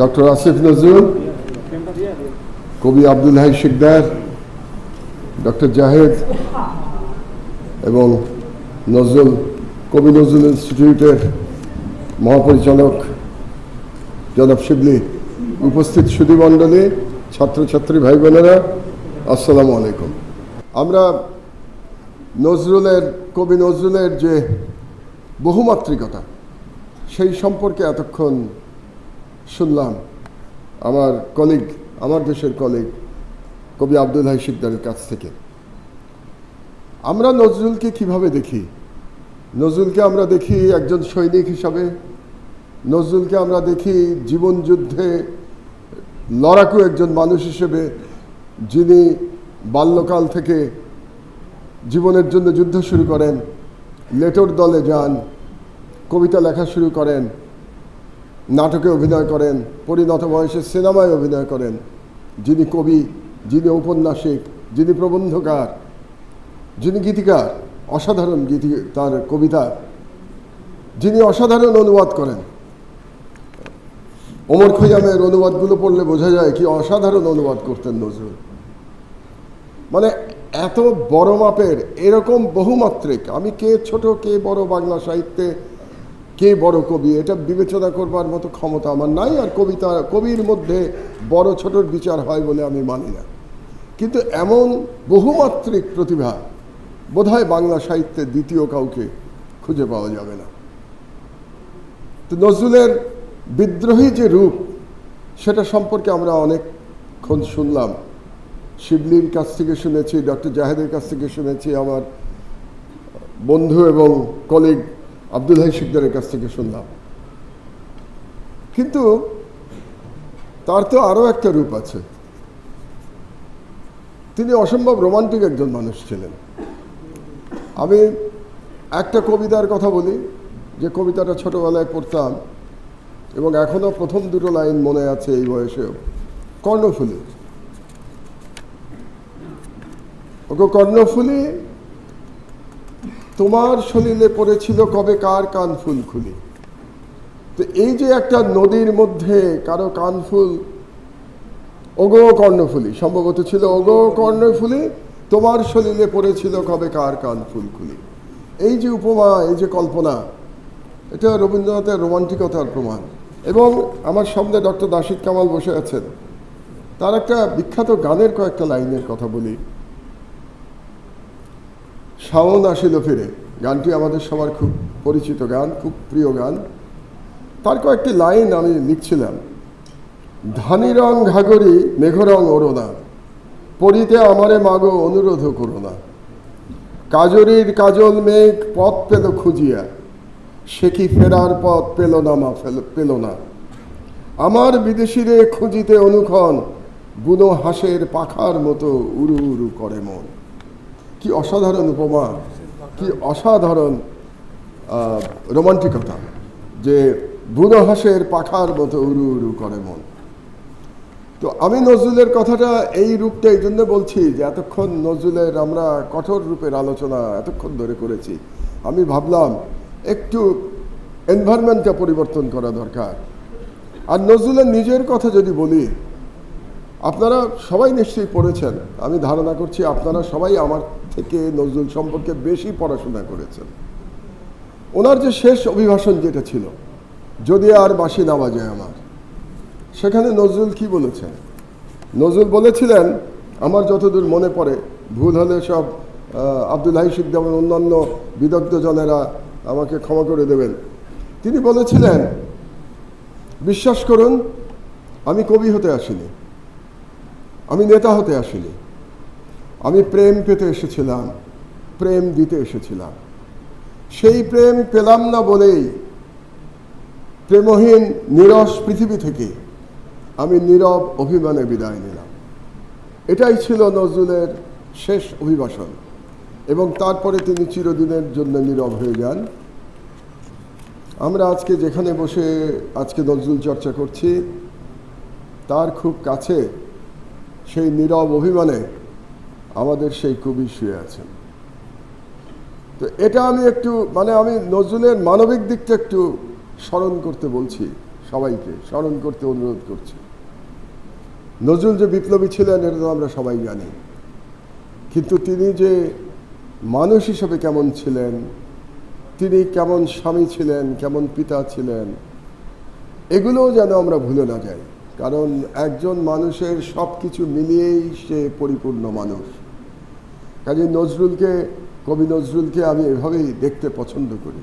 Doctor Asif Nazrul কবি Abdul Hai Sikdar doctor Zahed এবং নজরুল কবি নজরুল ইনস্টিটিউটের মহাপরিচালক জনাব শিবলি উপস্থিত সুধীমণ্ডলী ছাত্রছাত্রী ভাই বোনেরা আসসালামু আলাইকুম আমরা নজরুলের কবি নজরুলের যে বহুমাত্রিকতা সেই সম্পর্কে এতক্ষণ শুনলাম আমার কলিগ আমার দেশের কলিগ কবি আব্দুল হাই শিকদারের কাছ থেকে। আমরা নজরুলকে কীভাবে দেখি? নজরুলকে আমরা দেখি একজন সৈনিক হিসাবে। নজরুলকে আমরা দেখি জীবন যুদ্ধে লড়াকু একজন মানুষ হিসেবে, যিনি বাল্যকাল থেকে জীবনের জন্য যুদ্ধ শুরু করেন, লেটোর দলে যান, কবিতা লেখা শুরু করেন নাটকে অভিনয় করেন, পরিণত বয়সে সিনেমায় অভিনয় করেন। যিনি কবি, যিনি ঔপন্যাসিক যিনি প্রবন্ধকার, যিনি গীতিকার, অসাধারণ গীতি, তার কবিতা। যিনি অসাধারণ অনুবাদ করেন। ওমর খৈয়ামের অনুবাদগুলো পড়লে বোঝা যায় কি অসাধারণ অনুবাদ করতেন নজরুল। মানে এত বড় মাপের, এরকম বহুমাত্রিক, আমি কে ছোট, কে বড় বাংলা সাহিত্যে কে বড় কবি? এটা বিবেচনা করবার মতো ক্ষমতা আমার নাই, আর কবিতা, কবির মধ্যে বড় ছোটর বিচার হয় বলে আমি মানি না। কিন্তু এমন বহুমাত্রিক প্রতিভা বোধহয় বাংলা সাহিত্যে দ্বিতীয় কাউকে খুঁজে পাওয়া যাবে না। তো নজরুলের বিদ্রোহী যে রূপ, সেটা সম্পর্কে আমরা অনেকক্ষণ শুনলাম। শিবলির কাছ থেকে শুনেছি, ডক্টর জাহেদের কাছ থেকে শুনেছি, আমার বন্ধু এবং কলিগ আব্দুল হাই শিকদারের কাছ থেকে শুনলাম। কিন্তু তার তো আরও একটা রূপ আছে। তিনি অসম্ভব রোমান্টিক একজন মানুষ ছিলেন। আমি একটা কবিতার কথা বলি, যে কবিতাটা ছোটবেলায় পড়তাম এবং এখনও প্রথম দুটো লাইন মনে আছে এই বয়সেও। কর্ণফুলী। ওকে কর্ণফুলি তোমার শরীরে পড়েছিল কবে কার কান ফুল খুলি? তো এই যে একটা নদীর মধ্যে কারও কান ফুল, ওগো কর্ণফুলি, সম্ভবত ছিল ওগো কর্ণফুলি, তোমার শরীরে পড়েছিল কবে কার কান ফুল খুলি? এই যে উপমা, এই যে কল্পনা, এটা রবীন্দ্রনাথের রোমান্টিকতার প্রমাণ। এবং আমার সামনে ডক্টর দাসিদ কামাল বসে আছেন। তার একটা বিখ্যাত গানের কয়েকটা লাইনের কথা বলি। শাওন আসিল ফিরে। গানটি আমাদের সবার খুব পরিচিত গান, খুব প্রিয় গান। তার কয়েকটি লাইন আমি লিখছিলাম। ধানি রং ঘাগরি মেঘরং ওরোনা পরিতে আমারে মাগো অনুরোধ করো না কাজরির কাজল মেঘ পথ পেল খুঁজিয়া, সে কি ফেরার পথ পেল না মা পেল না। আমার বিদেশিরে খুঁজিতে অনুক্ষণ, বুনো হাঁসের পাখার মতো উড়ু উড়ু করে মন। কি অসাধারণ উপমা, কি অসাধারণ রোমান্টিকতা, যে বুনো হাঁসের পাখার মতো উড়ু উড়ু করে মন। তো আমি নজরুলের কথাটা এই রূপটা এই জন্য বলছি যে এতক্ষণ নজরুলের আমরা কঠোর রূপের আলোচনা এতক্ষণ ধরে করেছি। আমি ভাবলাম একটু এনভায়রনমেন্টটা পরিবর্তন করা দরকার। আর নজরুলের নিজের কথা যদি বলি আপনারা সবাই নিশ্চয়ই পড়েছেন। আমি ধারণা করছি আপনারা সবাই আমার থেকে নজরুল সম্পর্কে বেশি পড়াশোনা করেছেন। ওনার যে শেষ অভিভাষণ যেটা ছিল, যদি আর বাসি না বাজে আমার। সেখানে নজরুল কি বলেছেন? নজরুল বলেছিলেন, আমার যতদূর মনে পড়ে, ভুল হলে সব আব্দুল হাই সিদ্দামের অন্যান্য বিদগ্ধজনেরা আমাকে ক্ষমা করে দেবেন। তিনি বলেছিলেন, বিশ্বাস করুন, আমি কবি হতে আসিনি। আমি নেতা হতে আসিনি। আমি প্রেম পেতে এসেছিলাম, প্রেম দিতে এসেছিলাম। সেই প্রেম পেলাম না বলেই প্রেমহীন, নিরস পৃথিবী থেকে আমি নীরব অভিমানে বিদায় নিলাম। এটাই ছিল নজরুলের শেষ অভিবাসন এবং তারপরে তিনি চিরদিনের জন্য নীরব হয়ে যান। আমরা আজকে যেখানে বসে আজকে নজরুল চর্চা করছি, তার খুব কাছে সেই নীরব অভিমানে আমাদের সেই কবি শুয়ে আছেন। তো এটা আমি একটু মানে আমি নজরুলের মানবিক দিকটা একটু স্মরণ করতে বলছি সবাইকে, স্মরণ করতে অনুরোধ করছি। নজরুল যে বিপ্লবী ছিলেন, এটা তো আমরা সবাই জানি। কিন্তু তিনি যে মানুষ হিসেবে কেমন ছিলেন, তিনি কেমন স্বামী ছিলেন, কেমন পিতা ছিলেন, এগুলোও যেন আমরা ভুলে না যাই। কারণ একজন মানুষের সব কিছু মিলিয়েই সে পরিপূর্ণ মানুষ। কাজে নজরুলকে, কবি নজরুলকে আমি এভাবেই দেখতে পছন্দ করি।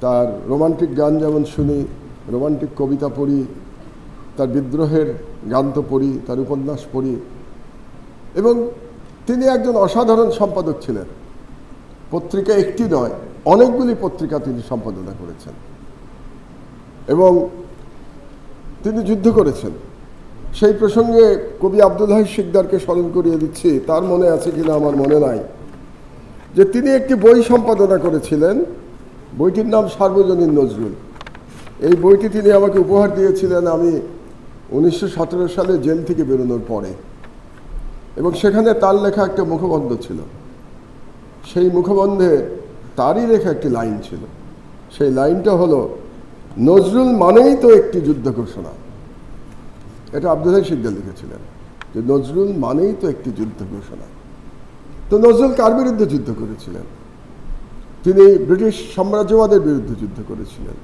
তার রোমান্টিক গান যেমন শুনি, রোমান্টিক কবিতা পড়ি, তার বিদ্রোহের গান তো পড়ি, তার উপন্যাস পড়ি। এবং তিনি একজন অসাধারণ সম্পাদক ছিলেন। পত্রিকা একটি নয়, অনেকগুলি পত্রিকা তিনি সম্পাদনা করেছেন। এবং তিনি যুদ্ধ করেছেন। সেই প্রসঙ্গে কবি আব্দুল হাই শিকদারকে স্মরণ করিয়ে দিচ্ছি। তার মনে আছে কিনা আমার মনে নাই। যে তিনি একটি বই সম্পাদনা করেছিলেন। বইটির নাম সার্বজনীন নজরুল। এই বইটি তিনি আমাকে উপহার দিয়েছিলেন আমি উনিশশো সতেরো সালে জেল থেকে বেরোনোর পরে। এবং সেখানে তার লেখা একটা মুখবন্ধ ছিল। সেই মুখবন্ধে তারই লেখা একটি লাইন ছিল। সেই লাইনটা হলো নজরুল মানেই তো একটি যুদ্ধ ঘোষণা। এটা আব্দুল সিকদার লিখেছিলেন যে নজরুল মানেই তো একটি যুদ্ধ ঘোষণা। তো নজরুল কার বিরুদ্ধে যুদ্ধ করেছিলেন? তিনি ব্রিটিশ সাম্রাজ্যবাদের বিরুদ্ধে যুদ্ধ করেছিলেন।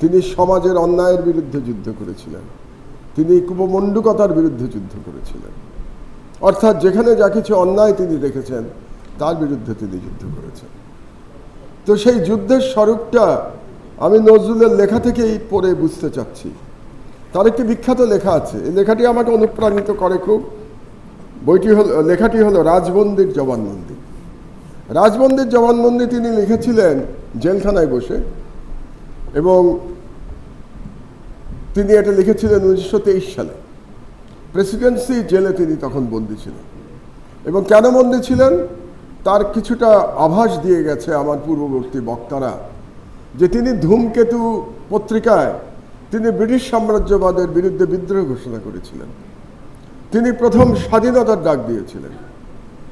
তিনি সমাজের অন্যায়ের বিরুদ্ধে যুদ্ধ করেছিলেন। তিনি কুপমণ্ডুকতার বিরুদ্ধে যুদ্ধ করেছিলেন। অর্থাৎ যেখানে যা কিছু অন্যায় তিনি দেখেছেন, তার বিরুদ্ধে তিনি যুদ্ধ করেছেন। তো সেই যুদ্ধের স্বরূপটা আমি নজরুলের লেখা থেকেই পড়ে বুঝতে চাচ্ছি। তার একটি বিখ্যাত লেখা আছে। এই লেখাটি আমাকে অনুপ্রাণিত করে খুব। বইটি হল, লেখাটি হলো রাজবন্দির জবানবন্দি রাজবন্দির জবানবন্দি তিনি লিখেছিলেন জেলখানায় বসে এবং তিনি এটা লিখেছিলেন উনিশশো তেইশ সালে। প্রেসিডেন্সি জেলে তিনি তখন বন্দী ছিলেন। এবং কেন বন্দী ছিলেন? তার কিছুটা আভাস দিয়ে গেছে আমার পূর্ববর্তী বক্তারা। যে তিনি ধূমকেতু পত্রিকায় তিনি ব্রিটিশ সাম্রাজ্যবাদের বিরুদ্ধে বিদ্রোহ ঘোষণা করেছিলেন। তিনি প্রথম স্বাধীনতার ডাক দিয়েছিলেন।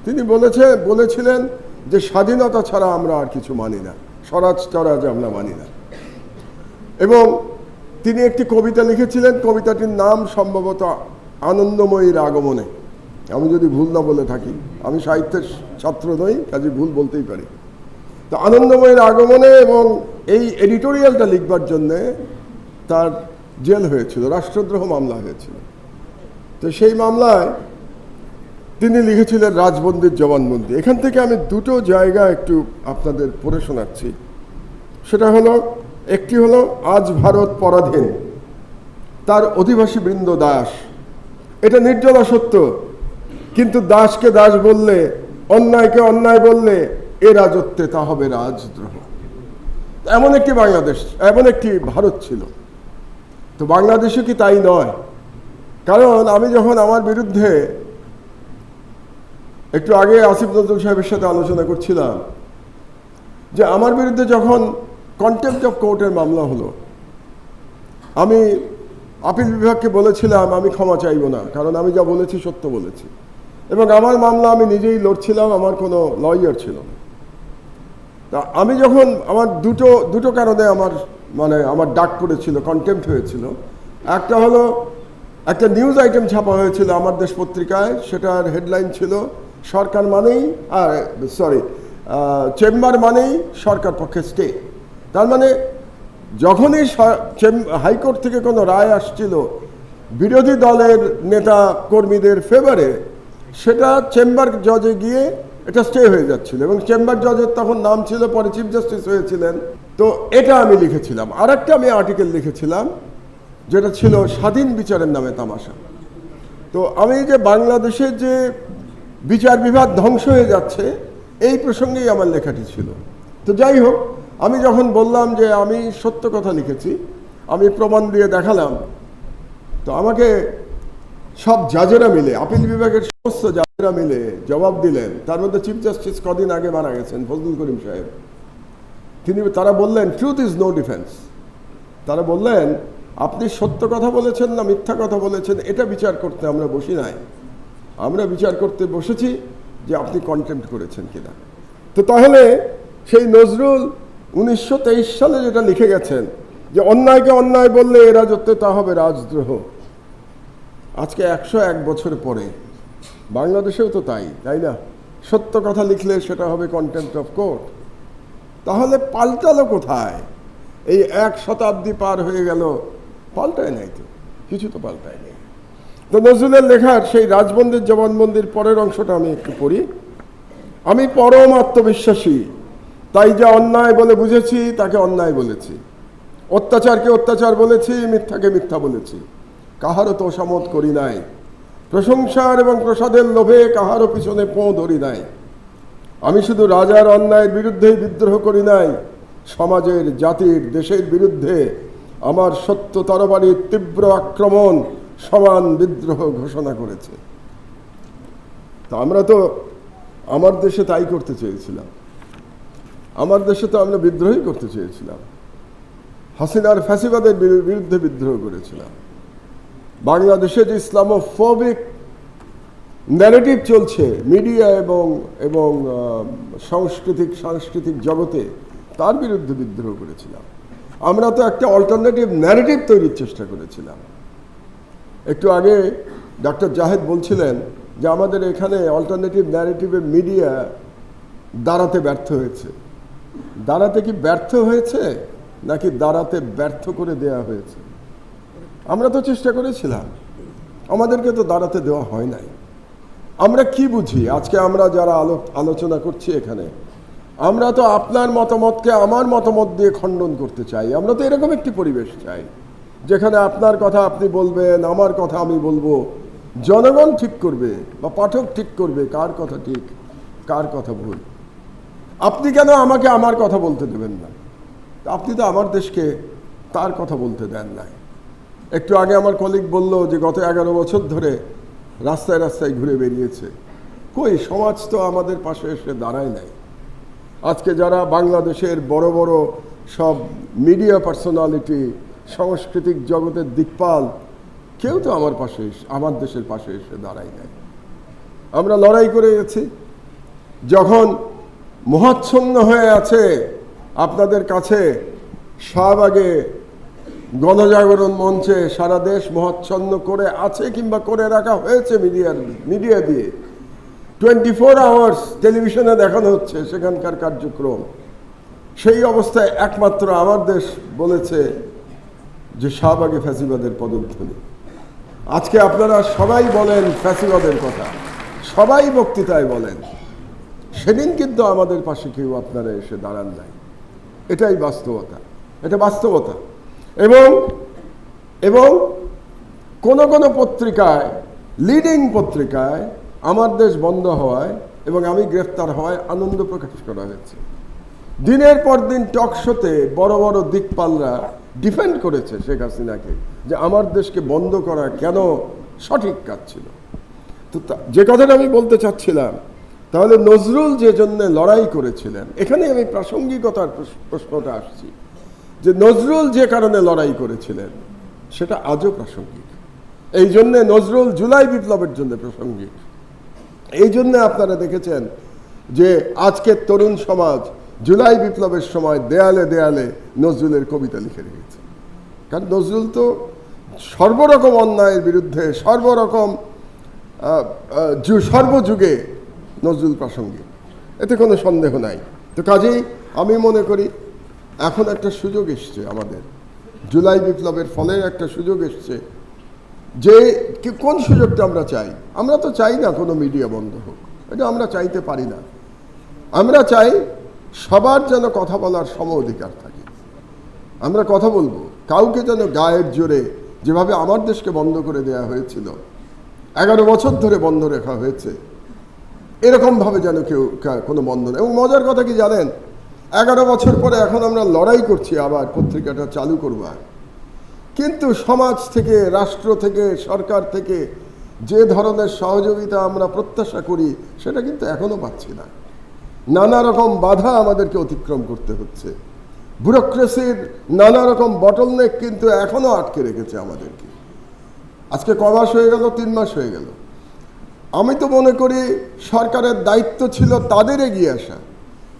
তিনি বলেছে, বলেছিলেন যে স্বাধীনতা ছাড়া আমরা আর কিছু মানি না। স্বরাজ টরাজ আমরা মানি না। এবং তিনি একটি কবিতা লিখেছিলেন। কবিতাটির নাম সম্ভবত আনন্দময়ীর আগমনে। আমি যদি ভুল না বলে থাকি, আমি সাহিত্যের ছাত্র নই, কাজে ভুল বলতেই পারি। তো আনন্দময়ের আগমনে এবং এই এডিটোরিয়ালটা লিখবার জন্যে তার জেল হয়েছিল, রাষ্ট্রদ্রোহ মামলা হয়েছিল। তো সেই মামলায় তিনি লিখেছিলেন রাজবন্দির জবানবন্দি। এখান থেকে আমি দুটো জায়গা একটু আপনাদের পড়ে শোনাচ্ছি। সেটা হলো, একটি হলো, আজ ভারত পরাধীন, তার অধিবাসী বৃন্দ দাস। এটা নির্জলা সত্য, কিন্তু দাসকে দাস বললে, অন্যায়কে অন্যায় বললে এ রাজত্বে তা হবে রাজদ্রোহ। এমন একটি বাংলাদেশ, এমন একটি ভারত ছিল। তো বাংলাদেশে কি তাই নয়? কারণ আমি যখন আমার বিরুদ্ধে একটু আগে আসিফ নজরুল সাহেবের সাথে আলোচনা করছিলাম, যে আমার বিরুদ্ধে যখন কন্টেম্পট অফ কোর্টের মামলা হলো, আমি আপিল বিভাগকে বলেছিলাম, আমি ক্ষমা চাইব না, কারণ আমি যা বলেছি সত্য বলেছি। এবং আমার মামলা আমি নিজেই লড়ছিলাম, আমার কোনো লয়ার ছিল না। তা আমি যখন আমার দুটো দুটো কারণে আমার মানে আমার ডাক পড়েছিল কন্টেম্পট হয়েছিল। একটা হলো, একটা নিউজ আইটেম ছাপা হয়েছিল আমার দেশ পত্রিকায়, সেটার হেডলাইন ছিল, সরকার মানেই, আর সরি চেম্বার মানেই সরকার পক্ষে স্টে তার মানে যখনই হাইকোর্ট থেকে কোনো রায় আসছিল, বিরোধী দলের নেতা কর্মীদের ফেভারে সেটা চেম্বার জজে গিয়ে এটা স্টে হয়ে যাচ্ছিল এবং চেম্বার জজের তখন নাম ছিল, পরে চিফ জাস্টিস হয়েছিলেন। তো এটা আমি লিখেছিলাম। আর একটা আমি আর্টিকেল লিখেছিলাম, যেটা ছিল স্বাধীন বিচারের নামে তামাশা। তো আমি যে বাংলাদেশের যে বিচার বিভাগ ধ্বংস হয়ে যাচ্ছে, এই প্রসঙ্গেই আমার লেখাটি ছিল। তো যাই হোক, আমি যখন বললাম যে আমি সত্য কথা লিখেছি, আমি প্রমাণ দিয়ে দেখালাম, তো আমাকে সব জাজেরা মিলে, আপিল বিভাগের সমস্ত মিলে জবাব দিলেন। তার মধ্যে চিফ জাস্টিস কদিন আগে মারা গেছেন, ফজলুল করিম সাহেব। তিনি, তারা বললেন ট্রুথ ইজ নো ডিফেন্স তারা বললেন, আপনি সত্য কথা বলেছেন না মিথ্যা কথা বলেছেন, এটা বিচার করতে আমরা বসি নাই। আমরা বিচার করতে বসেছি যে আপনি কন্টেম্প করেছেন কিনা। তো তাহলে সেই নজরুল উনিশশো তেইশ সালে যেটা লিখে গেছেন, যে অন্যায়কে অন্যায় বললে এ রাজত্বে তা হবে রাজদ্রোহ। আজকে একশো এক বছর পরে বাংলাদেশেও তো তাই তাই না? সত্য কথা লিখলে সেটা হবে কন্টেম্পট অফ কোর্ট তাহলে পাল্টালো কোথায়? এই এক শতাব্দী পার হয়ে গেল, পাল্টায় নাই তো, কিছু তো পাল্টায় নেই। তো নজরুলের লেখার সেই রাজবন্দির জবানবন্দির পরের অংশটা আমি একটু পড়ি। আমি পরম আত্মবিশ্বাসী, তাই যা অন্যায় বলে বুঝেছি, তাকে অন্যায় বলেছি। অত্যাচারকে অত্যাচার বলেছি, মিথ্যাকে মিথ্যা বলেছি। কাহারও তোষামত করি নাই। প্রশংসার এবং প্রসাদের লোভে কাহারও পিছনে পোঁ ধরি নাই। আমি শুধু রাজার অন্যায়ের বিরুদ্ধেই বিদ্রোহ করি নাই, সমাজের, জাতির, দেশের বিরুদ্ধে আমার সত্য তরবারির তীব্র আক্রমণ সমান বিদ্রোহ ঘোষণা করেছে। তা আমরা তো আমার দেশে তাই করতে চেয়েছিলাম। আমার দেশে তো আমরা বিদ্রোহই করতে চেয়েছিলাম। হাসিনার ফ্যাসিবাদের বিরুদ্ধে বিদ্রোহ করেছিলাম। বাংলাদেশে যে ইসলামোফোবিক ন্যারেটিভ চলছে মিডিয়া এবং এবং সাংস্কৃতিক সাংস্কৃতিক জগতে, তার বিরুদ্ধে বিদ্রোহ করেছিলাম। আমরা তো একটা অল্টারনেটিভ ন্যারেটিভ তৈরির চেষ্টা করেছিলাম। একটু আগে ডক্টর জাহেদ বলছিলেন যে আমাদের এখানে অল্টারনেটিভ ন্যারেটিভের মিডিয়া দাঁড়াতে ব্যর্থ হয়েছে। দাঁড়াতে কি ব্যর্থ হয়েছে, নাকি দাঁড়াতে ব্যর্থ করে দেয়া হয়েছে? আমরা তো চেষ্টা করেছিলাম। আমাদেরকে তো দাঁড়াতে দেওয়া হয় নাই। আমরা কি বুঝি? আজকে আমরা যারা আলো, আলোচনা করছি এখানে, আমরা তো আপনার মতামতকে আমার মতামত দিয়ে খণ্ডন করতে চাই। আমরা তো এরকম একটি পরিবেশ চাই, যেখানে আপনার কথা আপনি বলবেন, আমার কথা আমি বলব। জনগণ ঠিক করবে বা পাঠক ঠিক করবে কার কথা ঠিক, কার কথা ভুল। আপনি কেন আমাকে আমার কথা বলতে দেবেন না? আপনি তো আমার দেশকে তার কথা বলতে দেন নাই। একটু আগে আমার কলিগ বলল যে গত এগারো বছর ধরে রাস্তায় রাস্তায় ঘুরে বেরিয়েছে। কই, সমাজ তো আমাদের পাশে এসে দাঁড়ায় নাই। আজকে যারা বাংলাদেশের বড় বড় সব মিডিয়া পার্সোনালিটি সাংস্কৃতিক জগতের দিকপাল, কেউ তো আমার পাশে আমার দেশের পাশে এসে দাঁড়ায় নাই। আমরা লড়াই করে গেছি। যখন মহাচ্ছন্ন হয়ে আছে আপনাদের কাছে শাহবাগে গণজাগরণ মঞ্চে সারা দেশ মহাচ্ছন্ন করে আছে কিংবা করে রাখা হয়েছে মিডিয়ার, মিডিয়া দিয়ে। টোয়েন্টি ফোর আওয়ার্স টেলিভিশনে দেখানো হচ্ছে সেখানকার কার্যক্রম। সেই অবস্থায় একমাত্র আমার দেশ বলেছে যে শাহবাগে ফ্যাসিবাদের পদধ্বনি। আজকে আপনারা সবাই বলেন ফ্যাসিবাদের কথা। সবাই বক্তৃতায় বলেন, সেদিন কিন্তু আমাদের পাশে কেউ আপনারা এসে দাঁড়ান নাই। এটাই বাস্তবতা। এটা বাস্তবতা। এবং এবং কোন কোন পত্রিকায় লিডিং পত্রিকায় আমার দেশ বন্ধ হওয়ায় এবং আমি গ্রেফতার হওয়ায় আনন্দ প্রকাশ করা হয়েছে। দিনের পর দিন টক শোতে বড় বড় দিকপালরা ডিফেন্ড করেছে শেখ হাসিনাকে যে আমার দেশকে বন্ধ করা কেন সঠিক কাজ ছিল। তো যে কথাটা আমি বলতে চাচ্ছিলাম, তাহলে নজরুল যে জন্য লড়াই করেছিলেন, এখানে আমি প্রাসঙ্গিকতার প্রশ- প্রশ্নটা আসছি। যে নজরুল যে কারণে লড়াই করেছিলেন, সেটা আজও প্রাসঙ্গিক। এই জন্যে নজরুল জুলাই বিপ্লবের জন্য প্রাসঙ্গিক। এই জন্য আপনারা দেখেছেন যে আজকের তরুণ সমাজ জুলাই বিপ্লবের সময় দেয়ালে দেয়ালে নজরুলের কবিতা লিখে রেখেছে। কারণ নজরুল তো সর্বরকম অন্যায়ের বিরুদ্ধে, সর্বরকম সর্বযুগে নজরুল প্রাসঙ্গিক। এতে কোনো সন্দেহ নাই। তো কাজেই আমি মনে করি এখন একটা সুযোগ এসছে আমাদের। জুলাই বিপ্লবের ফলে একটা সুযোগ এসছে। যে কোন সুযোগটা আমরা চাই? আমরা তো চাই না কোনো মিডিয়া বন্ধ হোক। এটা আমরা চাইতে পারি না। আমরা চাই সবার যেন কথা বলার সম অধিকার থাকে। আমরা কথা বলব। কাউকে যেন গায়ের জোরে যেভাবে আমার দেশকে বন্ধ করে দেওয়া হয়েছিল, এগারো বছর ধরে বন্ধ রাখা হয়েছে, এরকমভাবে যেন কেউ কোনো বন্ধ নেই এবং মজার কথা কি জানেন? এগারো বছর পরে এখন আমরা লড়াই করছি, আবার পত্রিকাটা চালু করবার কিন্তু সমাজ থেকে, রাষ্ট্র থেকে, সরকার থেকে যে ধরনের সহযোগিতা আমরা প্রত্যাশা করি, সেটা কিন্তু এখনও পাচ্ছি না। নানা রকম বাধা আমাদেরকে অতিক্রম করতে হচ্ছে। ব্যুরোক্রেসির নানা রকম বটলনেক কিন্তু এখনও আটকে রেখেছে আমাদেরকে। আজকে ক মাস হয়ে গেল, তিন মাস হয়ে গেল। আমি তো মনে করি সরকারের দায়িত্ব ছিল তাদের এগিয়ে আসা।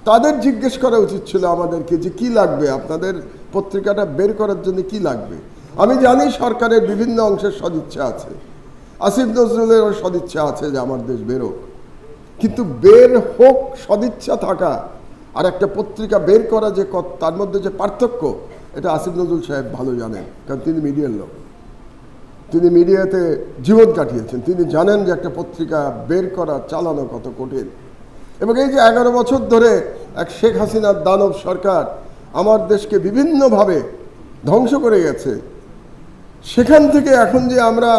তাদের জিজ্ঞেস করা উচিত ছিল আমাদেরকে যে কি লাগবে? আপনাদের পত্রিকাটা বের করার জন্য কি লাগবে? আমি জানি সরকারের বিভিন্ন অংশের সদিচ্ছা আছে। আসিফ নজরুলেরও সদিচ্ছা আছে যে আমার দেশ বেরোক কিন্তু বের হোক, সদিচ্ছা থাকা আর একটা পত্রিকা বের করা যে তার মধ্যে যে পার্থক্য, এটা আসিফ নজরুল সাহেব ভালো জানেন, কারণ তিনি মিডিয়ার লোক। তিনি মিডিয়াতে জীবন কাটিয়েছেন। তিনি জানেন যে একটা পত্রিকা বের করা, চালানো কত কঠিন। এবং এই যে এগারো বছর ধরে এক শেখ হাসিনার দানব সরকার আমার দেশকে বিভিন্নভাবে ধ্বংস করে গেছে, সেখান থেকে এখন যে আমরা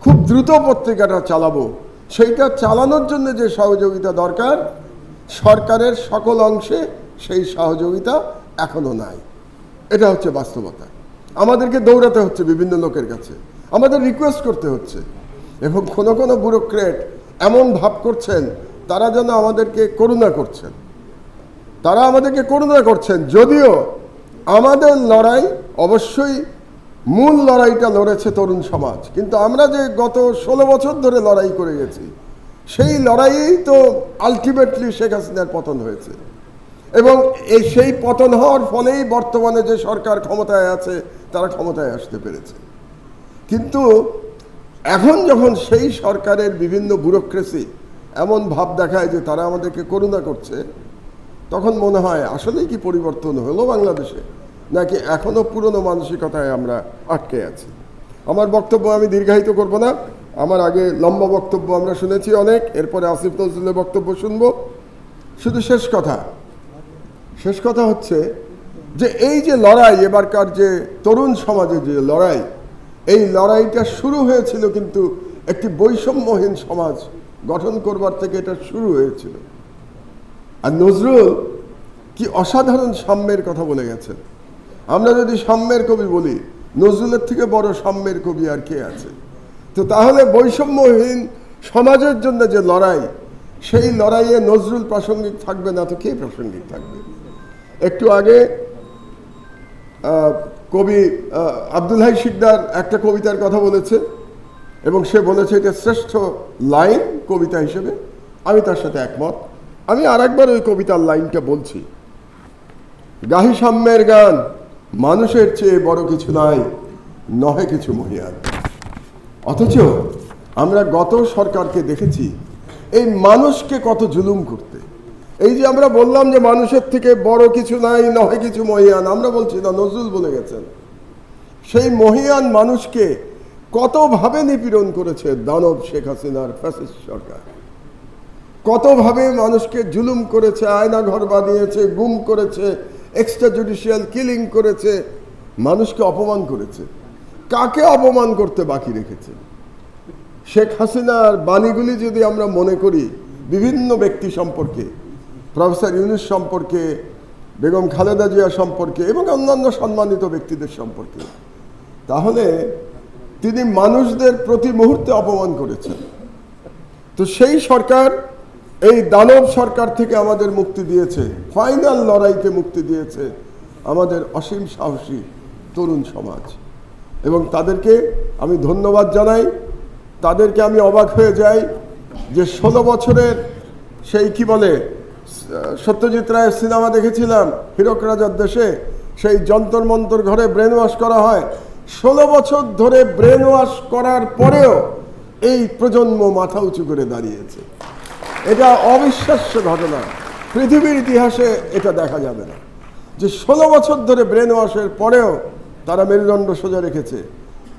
খুব দ্রুত পত্রিকাটা চালাবো, সেইটা চালানোর জন্য যে সহযোগিতা দরকার, সরকারের সকল অংশে সেই সহযোগিতা এখনও নাই। এটা হচ্ছে বাস্তবতা। আমাদেরকে দৌড়াতে হচ্ছে বিভিন্ন লোকের কাছে। আমাদের রিকোয়েস্ট করতে হচ্ছে। এবং কোনো কোনো ব্যুরোক্রেট এমন ভাব করছেন তারা যেন আমাদেরকে করুণা করছেন। তারা আমাদেরকে করুণা করছেন। যদিও আমাদের লড়াই অবশ্যই মূল লড়াইটা লড়েছে তরুণ সমাজ। কিন্তু আমরা যে গত ষোলো বছর ধরে লড়াই করে গেছি, সেই লড়াইয়েই তো আলটিমেটলি শেখ হাসিনার পতন হয়েছে। এবং এই সেই পতন হওয়ার ফলেই বর্তমানে যে সরকার ক্ষমতায় আছে, তারা ক্ষমতায় আসতে পেরেছে। কিন্তু এখন যখন সেই সরকারের বিভিন্ন ব্যুরোক্রেসি এমন ভাব দেখায় যে তারা আমাদেরকে করুণা করছে, তখন মনে হয় আসলেই কি পরিবর্তন হলো বাংলাদেশে, নাকি এখনও পুরনো মানসিকতায় আমরা আটকে আছি? আমার বক্তব্য আমি দীর্ঘায়িত করব না, আমার আগে লম্বা বক্তব্য আমরা শুনেছি অনেক, এরপরে আসিফ নজরুলের বক্তব্য শুনব। শুধু শেষ কথা শেষ কথা হচ্ছে যে এই যে লড়াই, এবারকার যে তরুণ সমাজের যে লড়াই, এই লড়াইটা শুরু হয়েছিল কিন্তু একটি বৈষম্যহীন সমাজ গঠন করবার থেকে এটা শুরু হয়েছিল। আর নজরুল কি অসাধারণ সাম্যের কথা বলে গেছেন। আমরা যদি সাম্যের কবি বলি, নজরুলের থেকে বড় সাম্যের কবি আর কে আছে? তো তাহলে বৈষম্যহীন সমাজের জন্য যে লড়াই, সেই লড়াইয়ে নজরুল প্রাসঙ্গিক থাকবে না তো কে প্রাসঙ্গিক থাকবে? একটু আগে কবি আব্দুল হাই শিকদার একটা কবিতার কথা বলেছে এবং সে বলেছে, এটা শ্রেষ্ঠ লাইন কবিতা হিসেবে আমি তার সাথে একমত। আমি আরেকবার ওই কবিতার লাইনটা বলছি। গাহি সাম্যের গান, মানুষের চেয়ে বড় কিছু নাই, নহে কিছু মহিয়ান অথচ আমরা গত সরকারকে দেখেছি, এই মানুষকে কত জুলুম করতে। এই যে আমরা বললাম যে মানুষের থেকে বড় কিছু নাই, নহে কিছু মহিয়ান, আমরা বলছি, না, নজরুল বলে গেছেন। সেই মহিয়ান মানুষকে কতভাবে নিপীড়ন করেছে দানব শেখ হাসিনার ফ্যাসিস্ট সরকার? কতভাবে মানুষকে জুলুম করেছে আয়না ঘর বানিয়েছে, গুম করেছে এক্সট্রা জুডিশিয়াল কিলিং করেছে, মানুষকে অপমান করেছে? কাকে অপমান করতে বাকি রেখেছে? শেখ হাসিনার বাণীগুলি যদি আমরা মনে করি, বিভিন্ন ব্যক্তি সম্পর্কে, প্রফেসর ইউনুস সম্পর্কে, বেগম খালেদা জিয়া সম্পর্কে এবং অন্যান্য সম্মানিত ব্যক্তিদের সম্পর্কে, তাহলে তিনি মানুষদের প্রতি মুহূর্তে অপমান করেছেন। তো সেই সরকার, এই দানব সরকার থেকে আমাদের মুক্তি দিয়েছে। ফাইনাল লড়াইতে মুক্তি দিয়েছে আমাদের অসীম সাহসী তরুণ সমাজ। এবং তাদেরকে আমি ধন্যবাদ জানাই। তাদেরকে আমি অবাক হয়ে যাই যে ষোলো বছরের সেই কি বলে, সত্যজিৎ রায়ের সিনেমা দেখেছিলাম, হীরক রাজার দেশে। সেই যন্তর মন্তর ঘরে ব্রেন ওয়াশ করা হয়। ষোলো বছর ধরে ব্রেন ওয়াশ করার পরেও এই প্রজন্ম মাথা উঁচু করে দাঁড়িয়েছে। এটা অবিশ্বাস্য ঘটনা। পৃথিবীর ইতিহাসে এটা দেখা যাবে না। যে ষোলো বছর ধরে ব্রেন ওয়াশের পরেও তারা মেরুদণ্ড সোজা রেখেছে,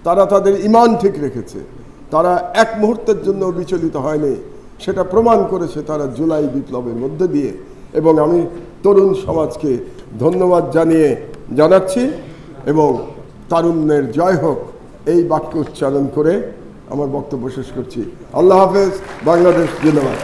তারা তাদের ইমান ঠিক রেখেছে, তারা এক মুহূর্তের জন্য বিচলিত হয়নি, সেটা প্রমাণ করেছে তারা জুলাই বিপ্লবের মধ্যে দিয়ে। এবং আমি তরুণ সমাজকে ধন্যবাদ জানিয়ে জানাচ্ছি এবং তারুণ্যের জয় হোক। এই বাক্য উচ্চারণ করে আমার বক্তব্য শেষ করছি। আল্লাহ হাফেজ, বাংলাদেশ জিন্দাবাদ।